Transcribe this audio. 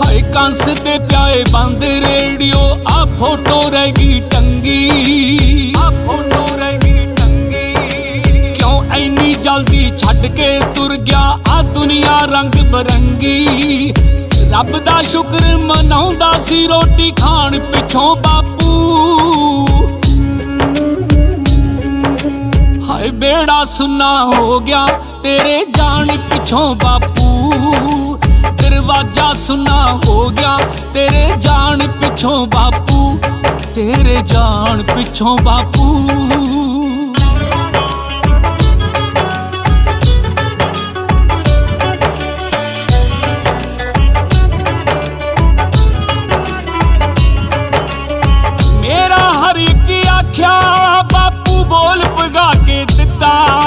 ਹਾਏ ਕੰਸ ਤੇ ਪਿਆਏ ਬੰਦ ਰੇਡੀਓ ਆ ਫੋਟੋ ਰਹਿ ਗਈ ਟੰਗੀ। ਆ ਫੋਟੋ ਰਹਿ ਗਈ ਟੰਗੀ। ਕਿਉਂ ਐਨੀ ਜਲਦੀ ਛੱਡ ਕੇ ਤੁਰ ਗਿਆ ਆ ਦੁਨੀਆ ਰੰਗ ਬਰੰਗੀ? ਰੱਬ ਦਾ ਸ਼ੁਕਰ ਮਨਾਉਂਦਾ ਸੀ ਰੋਟੀ ਖਾਣ ਪਿੱਛੋਂ ਬਾਪੂ ਹਾਏ ਬੇੜਾ ਸੁਨਾ ਹੋ ਗਿਆ। ਤੇਰੇ ਜਾਣ ਪਿੱਛੋਂ ਬਾਪੂ, ਦਰਵਾਜ਼ਾ ਸੁਨਾ ਹੋ ਗਿਆ। ਤੇਰੇ ਜਾਣ ਪਿੱਛੋਂ ਬਾਪੂ, ਤੇਰੇ ਜਾਣ ਪਿੱਛੋਂ ਬਾਪੂ। ਮੇਰਾ ਹਰ ਇੱਕ ਆਖਿਆ